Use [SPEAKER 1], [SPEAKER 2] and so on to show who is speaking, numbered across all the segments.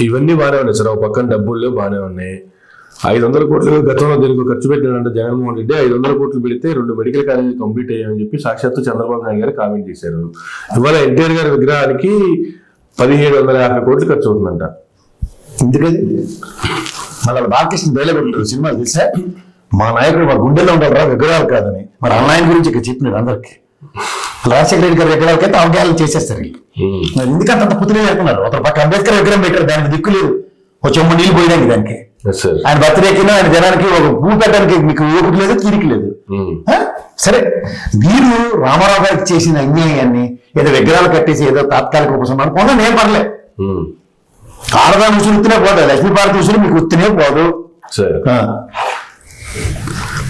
[SPEAKER 1] ఇవన్నీ బాగానే ఉన్నాయి సార్. ఒక పక్కన డబ్బులు బాగానే ఉన్నాయి. ఐదు వందల కోట్లు గతంలో దీనికి ఖర్చు పెట్టాడంటే జగన్మోహన్ రెడ్డి. ఐదు వందల కోట్లు పెడితే రెండు మెడికల్ కాలేజీలు కంప్లీట్ అయ్యాయని చెప్పి సాక్షాత్తు చంద్రబాబు నాయుడు గారు కామెంట్ చేశారు. ఇవాళ ఎన్టీఆర్ గారి విగ్రహానికి పదిహేడు వందల యాభై కోట్లు ఖర్చు అవుతుందంట.
[SPEAKER 2] ఎందుకది మళ్ళీ బాలకృష్ణ డైలాగ్ ఉంటారు సినిమా తెలుసా? మా నాయకుడు మా గుండెల్లో రా విగ్రహాలు కాదని. మరి అన్నాయన గురించి ఇక్కడ చెప్పినాడు అందరికీ. రాజశేఖర రెడ్డి గారి అయితే అవగాహన చేసేస్తారు వీళ్ళు. ఎందుకంటే అంత పుత్రులు ఒక పక్క అంబేద్కర్ విగ్రహం పెట్టారు దానికి దిక్కు లేదు. ఒక చెమ్ము నీళ్ళు పోయడానికి దానికి. ఆయన బర్త్డేకి ఆయన జనానికి ఒక భూ పెట్టడానికి మీకు ఓపిక లేదు తీరిక లేదు? సరే వీరు రామారావు గారికి చేసిన అన్యాయాన్ని ఏదో విగ్రహాలు కట్టేసి ఏదో తాత్కాలిక ఉపశమనం పొంద నేను పర్లే
[SPEAKER 1] ఉమ్.
[SPEAKER 2] ఆడదా ఉసురు ఉత్తినే పోదు లక్ష్మీపార్వతి ఉసురు మీకు ఉత్తినే పోదు.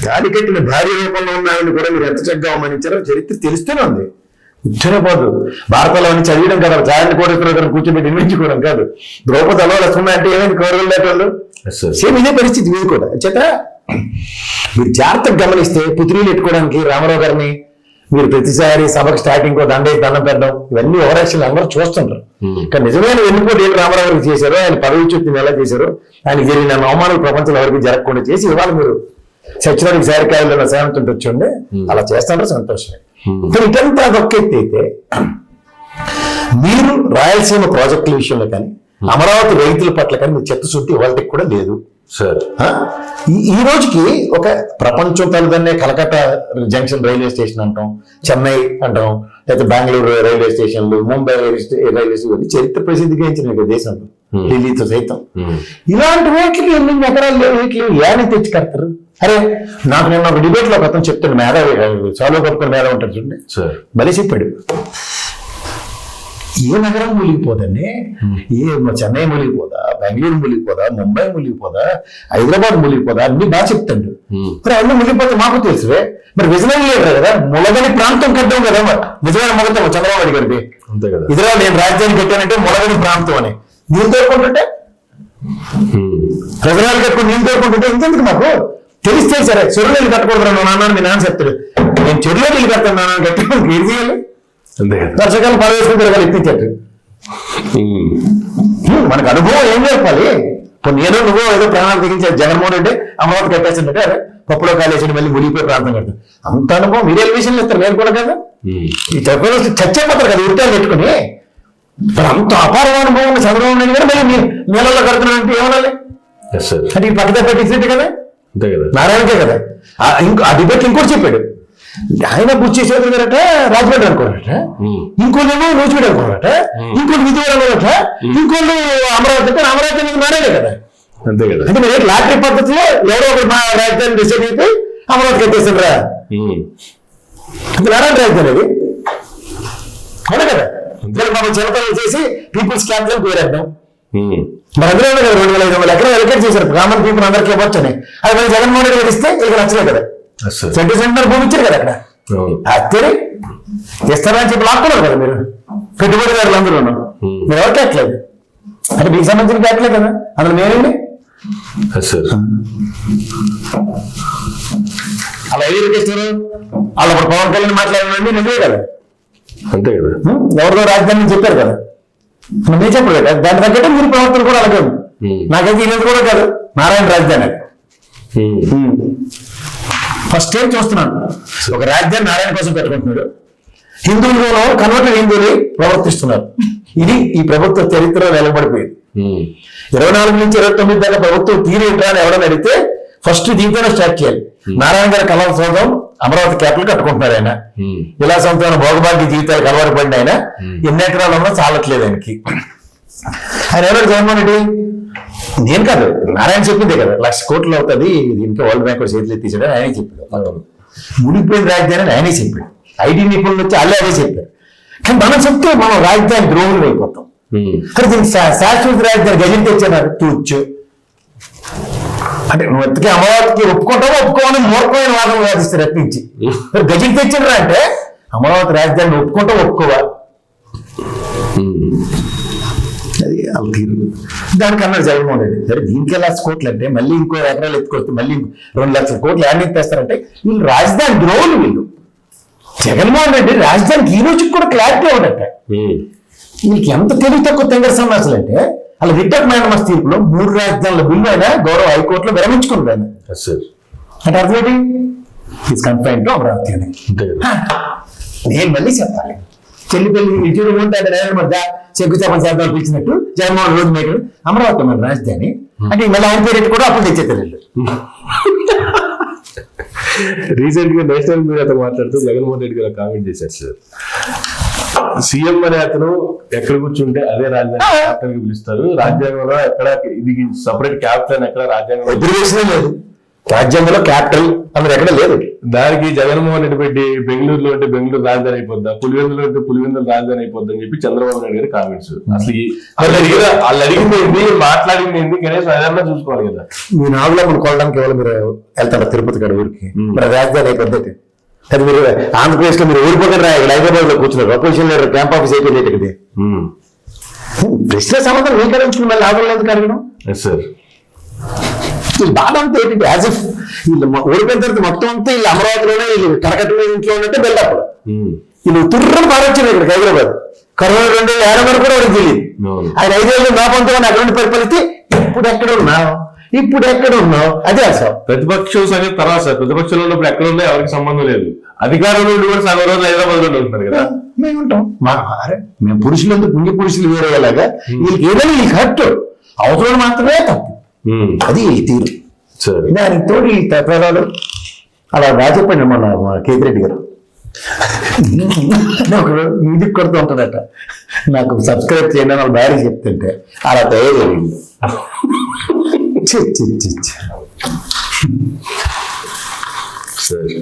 [SPEAKER 2] కట్టిన భార్య రూపంలో ఉన్నాయని కూడా మీరు ఎంత చక్కగా అవమానించారో చరిత్ర తెలుస్తూనే ఉంది. ఉత్తనే పోదు భారతంలో అని చదివడం కదా కూడా ఇక్కడ కూర్చోబెట్టి నిర్మించుకోవడం కాదు. ద్రౌపదిలో లక్ష్మణ అంటే ఏమైంది? కౌరవులు సేమ్ ఇదే పరిస్థితి మీరు కూడా. చేత మీరు జాగ్రత్తగా గమనిస్తే పుత్రీలు ఎట్టుకోవడానికి రామారావు గారిని మీరు ప్రతిసారి సభకు స్టార్టింగ్ కో దండే దండం పెట్టడం ఇవన్నీ ఓవరాక్షన్ అందరూ చూస్తుంటారు.
[SPEAKER 1] Hmm.
[SPEAKER 2] కానీ నిజమైన ఎన్నుకోటి ఏం రామారావు గారికి చేశారో ఆయన పదవి చుట్టూ ఎలా చేశారో ఆయన జరిగిన అవమానాలు ప్రపంచంలో ఎవరికి జరగకుండా చేసి ఇవాళ మీరు సచ్చినానికి సారికాయలు సేవంతుంటే వచ్చండి అలా చేస్తారో సంతోషమే
[SPEAKER 1] Hmm.
[SPEAKER 2] కానీ ఇటంతా అదొక్క ఎత్తు అయితే మీరు రాయలసీమ ప్రాజెక్టుల విషయంలో కానీ అమరావతి రైతుల పట్ల కానీ మీరు చిత్తశుద్ధి వాళ్ళకి కూడా లేదు? ఈ ఈ రోజుకి ఒక ప్రపంచం తలదన్నే కలకత్తా జంక్షన్ రైల్వే స్టేషన్ అంటాం చెన్నై అంటాం లేకపోతే బెంగళూరు రైల్వే స్టేషన్లు ముంబై రైల్వే స్టే- రైల్వే స్టేషన్ చరిత్ర ప్రసిద్ధి గాంచిన దేశంలో
[SPEAKER 1] Hmm.
[SPEAKER 2] ఢిల్లీతో సైతం.
[SPEAKER 1] ఉమ్.
[SPEAKER 2] ఇలాంటి వాటికి ఎన్ని ఎకరాలు లేవు? ఏని తెచ్చి కడతారు అరే నాకు నేను ఒక డిబేట్లో ఒక అతను చెప్తాను మేధ చాలు కప్పుకొని మేధ ఉంటాడు చూడండి.
[SPEAKER 1] సార్
[SPEAKER 2] బలి చెప్పాడు. ఏ నగరం మునిగిపోదండి ఏ మ- చెన్నై మునిగిపోదా బెంగళూరు మునిగిపోదా ముంబై మునిగిపోదా హైదరాబాద్ మునిగిపోదా అన్ని బాగా చెప్తాడు. మరి అన్ని మునిగిపోతే మాకు తెలుసువే. మరి విజయనగరం లేదు కదా? మొలగని ప్రాంతం కట్టాం కదా మరి. నిజమైన మొగతం చంద్రబాబు గారిది.
[SPEAKER 1] అంతే కదా.
[SPEAKER 2] ఇదిలో నేను రాజధాని కట్టానంటే మొలగని ప్రాంతం అని. నీళ్ళు తోడుకుంటుంటే. ప్రజలు కట్టుకుని నీళ్ళు తోడుకుంటుంటే ఇంకెందుకు మాకు? తెలిస్తే సరే చెరువులు నీళ్ళు కట్టకూడదు రా నాన్న మీ నాన్న చెప్తాడు. నేను చెరువులో నీళ్ళు కడతాను నాన్న కట్టి ఏం చేయాలి?
[SPEAKER 1] అంతే కదా.
[SPEAKER 2] వర్షకాలం పడవేసుకుని తిరగాలి. హ్మ్, మనకు అనుభవం ఏం చెప్పాలి? ఇప్పుడు నేను నువ్వు ఏదో ప్రాణాలు తెగించారు జగన్మోహన్ రెడ్డి అమరావతి కట్టేసిందంటే పప్పులో కాలేసి మళ్ళీ మునిగిపోయి ప్రాంతం కడతాం అంత అనుభవం మీరు ఎలివేషన్లు ఇస్తారు నేను కూడా కదా. ఈ చెప్పేది చచ్చిపోతారు కదా ఉరిటాలు పెట్టుకుని. అంత అపారమైన అనుభవం ఉన్న చంద్రబాబు నాయుడు గారు మళ్ళీ మీరు నీళ్ళలో కడుతున్నారంటే ఏమనాలి? అంటే ఈ పక్కన పెట్టించినట్టు కదా.
[SPEAKER 1] అంతే కదా.
[SPEAKER 2] నారాయణకే కదా. ఇంకో ఆ డిబేట్ ఇంకోటి చెప్పాడు. ఆయన బుచ్చి చేతులు గారట రాజమండ్రి అనుకోరట
[SPEAKER 1] ఉమ్.
[SPEAKER 2] ఇంకోళ్ళేమో రోజుపేట అనుకోరట ఇంకోటి విజయవాడ అనుకోరట ఇంకోళ్ళు అమరావతి అంటే అమరావతి అనేది మారేదే కదా?
[SPEAKER 1] అంతే కదా.
[SPEAKER 2] అంటే మీరు లాటరీ పద్ధతిలో ఎవరో ఒకరు మా రాజధాని డిసైడ్ అయిపోయి అమరావతి
[SPEAKER 1] ఉమ్.
[SPEAKER 2] అంటే నారాయణ రాజధాని అది. అవునా కదా? మనం చిన్నతనం చేసి పీపుల్స్ క్యాపిటల్ పేరేద్దాం. మరి అందులో కదా రెండు వేల ఐదు వందల ఎకరాలు ఎలకేట్ చేశారు. కామన్ పీపుల్ అందరికీ ఇవ్వచ్చు అని. అది మరి జగన్మోహన్ రెడ్డి గారు ఇస్తే వీళ్ళకి నచ్చలేదు కదా. సెంటర్ సెంటర్ భూమి ఇచ్చారు కదా అక్కడ? అత్తేరి ఇస్తారని చెప్పి లాక్కున్నారు కదా మీరు? పెట్టుబడిదారులు అందరూ
[SPEAKER 1] Hmm.
[SPEAKER 2] మీరు ఎవరు కట్టలేదు అంటే మీకు సంబంధించిన కట్టలే కదా? అందులో మేమేంటి? అలా ఏది ఇస్తారు వాళ్ళు ఇప్పుడు పవన్ కళ్యాణ్ మాట్లాడినండి నిజమే కదా?
[SPEAKER 1] అంతే కదా.
[SPEAKER 2] హ్మ్? ఎవరిదో రాజధాని చెప్పారు కదా? మీరు చెప్పరు కదా? దాని తగ్గట్టు మీరు ప్రవర్తన కూడా అలాగే ఉంది.
[SPEAKER 1] Hmm.
[SPEAKER 2] నాకైతే ఈయన కూడా కాదు. నారాయణ రాజధాని. ఫస్ట్ టైం చూస్తున్నాను. ఒక రాజ్యాన్ని నారాయణ కోసం పెట్టుకుంటున్నాడు. హిందువులలో కన్వర్టెడ్ హిందువులు ప్రవర్తిస్తున్నారు. ఇది ఈ ప్రభుత్వ చరిత్ర వెలబడిపోయింది
[SPEAKER 1] ఉమ్.
[SPEAKER 2] ఇరవై నాలుగు నుంచి ఇరవై తొమ్మిది దాకా ప్రభుత్వం తీరేంట్రా అని ఎవరైనా అడిగితే ఫస్ట్ దీంతోనే స్టార్ట్ చేయాలి. నారాయణ గారి కళా సౌధం అమరావతి క్యాపిటల్ కట్టుకుంటున్నారు ఆయన.
[SPEAKER 1] ఉమ్.
[SPEAKER 2] విలాసంతో భోగభాగ్య జీవితాలకు అలవాటు పడిన ఆయన ఎన్ని ఎకరాలు ఉన్నా చాలట్లేదు ఆయనకి. ఆయన ఎవరు జగన్మోహన్ రెడ్డి? నేను కాదు నారాయణ చెప్పిందే కదా. లక్ష కోట్లు అవుతుంది దీనికి వరల్డ్ బ్యాంక్ చేతులు అని ఆయనే చెప్పాడు. మునిగిపోయిన రాజధాని అని ఆయనే చెప్పాడు. ఐటీ నిపుణులు వచ్చి అల్లే అదే చెప్పారు. కానీ మనం చెప్తే మనం రాజధాని ద్రోహులు అయిపోతాం. కానీ దీనికి శాశ్వత రాజధాని గజెట్ తెచ్చారు. తూర్చు అంటే నువ్వు ఎత్తుకి అమరావతికి ఒప్పుకుంటావో ఒప్పుకోవని మూర్ఖమైన వాదన వాదిస్తారు అటు నుంచి మరి గజెట్ తెచ్చిండ్రా అంటే అమరావతి రాజధానిని ఒప్పుకుంటా ఒప్పుకోవా?
[SPEAKER 1] ఉమ్.
[SPEAKER 2] అది వాళ్ళ తీరు. దానికి అన్నాడు జగన్మోహన్ రెడ్డి సరే దీనికి లక్ష కోట్లు అంటే మళ్ళీ ఇంకో ఎకరాలు ఎత్తుకొస్తే మళ్ళీ రెండు లక్షల కోట్లు యాడ్ ఎత్తేస్తారంటే వీళ్ళు రాజధాని ద్రోహులు వీళ్ళు. జగన్మోహన్ రెడ్డి రాజధానికి ఈ రోజుకి కూడా క్లారిటీ ఉండట. వీళ్ళకి ఎంత తెలివి తక్కువ తెంగర సన్నాసులు అంటే అలా రిట్ ఆఫ్ తీర్పులో మూడు రాజధానుల బిల్లు ఆయన గౌరవ హైకోర్టులో
[SPEAKER 1] సార్
[SPEAKER 2] అంటే అర్థం ఏంటి? ఈస్ కన్ఫైన్ టు అమరావతి అని. నేను మళ్ళీ చెప్పాలి. చెల్లి పెళ్ళి ఇటు ఉంటే అంటే నేను మధ్య శంకుస్థాపన చేద్దాం పిలిచినట్టు జగన్మోహన్ రోజు మేకలు అమరావతి మన రాజధాని. అంటే మళ్ళీ ఆయన పేరు కూడా అప్పుడు తెచ్చేస్తారు వీళ్ళు.
[SPEAKER 1] రీసెంట్గా నేషనల్ మీడియాతో మాట్లాడుతూ జగన్మోహన్ రెడ్డి గారు కామెంట్ చేశారు సార్ సీఎం అనే అతను ఎక్కడ కూర్చుంటే అదే రాజ్యాంగం కి పిలుస్తారు. రాజ్యాంగంలో ఎక్కడ ఇది సపరేట్ క్యాప్టెన్ ఎక్కడ
[SPEAKER 2] ఎదురువేసినా లేదు. రాజ్యాంగంలో క్యాపిటల్ అన్నది ఎక్కడ లేదు.
[SPEAKER 1] దానికి జగన్మోహన్ రెడ్డి పెట్టి బెంగళూరులో అంటే బెంగళూరు రాజధాని అయిపోద్దా? పులివెందులో అంటే పులివెందులు రాజధాని అయిపోద్దా అని చెప్పి చంద్రబాబు నాయుడు గారి కామెంట్స్ అసలు వాళ్ళు అడిగిన వాళ్ళు అడిగింది ఏంది? మాట్లాడింది ఏంది? కనీసం అదన్నా చూసుకోవాలి కదా.
[SPEAKER 2] మీ నాగులో మనం కొనడానికి ఎవరు మీరు వెళ్తారా తిరుపతి కాడ ఊరికి? మరి రాజధాని అయిపోద్ది అది మీరు ఆంధ్రప్రదేశ్లో మీరు ఊరిపోకండి రా ఇక్కడ హైదరాబాద్లో కూర్చున్నారు. అపోజిషన్ లీడర్ క్యాంప్ ఆఫీస్ అయిపోయింది ఇక్కడ. ప్రశ్న సమాధానం మీకు అడిగించుకుని మళ్ళీ లాభం లేదు అడగడం
[SPEAKER 1] ఎస్ సార్
[SPEAKER 2] వీళ్ళు బాధ అంతా ఏంటంటే యాజ్ ఇఫ్ వీళ్ళు ఓడిపోయిన తర్వాత మొత్తం అంతా వీళ్ళు అమరావతిలోనే వీళ్ళు కరకట్టలో ఇంట్లో ఉన్నట్టే బిల్డప్
[SPEAKER 1] ఉమ్.
[SPEAKER 2] వీళ్ళు తుర్రని పారొచ్చారు ఇక్కడ హైదరాబాద్. కరోనా రెండు వేల ఏడు వరకు కూడా వాళ్ళకి తెలియదు. ఆయన ఐదేళ్ళు నా పంతుకొని అక్కడ ఉండి పరిపాలిస్తే ఇప్పుడు ఎక్కడ ఉన్నావు? ఇప్పుడు ఎక్కడ ఉన్నావు? అదే అసలు.
[SPEAKER 1] ప్రతిపక్షం సంగతి తర్వాత సార్ ప్రతిపక్షంలో ఉన్నప్పుడు ఎక్కడ ఉందో ఎవరికి సంబంధం లేదు. అధికారంలో ఉండి కూడా సగం రోజులు హైదరాబాద్లో ఉంటున్నారు కదా.
[SPEAKER 2] మేము ఉంటాం. మా అరే మేము పురుషులు ఎందుకు పుణ్య పురుషులు వేరేలాగా. వీళ్ళకి ఏదైనా వీళ్ళకి హట్టు అవసరం మాత్రమే తప్పు. అది తీరు. దానికి తోడు ఈ అలా బాగా చెప్పండి మన కేతిరెడ్డి గారు. నాకు మ్యూజిక్ కొడుతూ ఉంటుందట నాకు సబ్స్క్రైబ్ చేయండి అని వాళ్ళ భార్య చెప్తుంటే అలా తయారైంది చి చి చి చి.
[SPEAKER 1] సరే.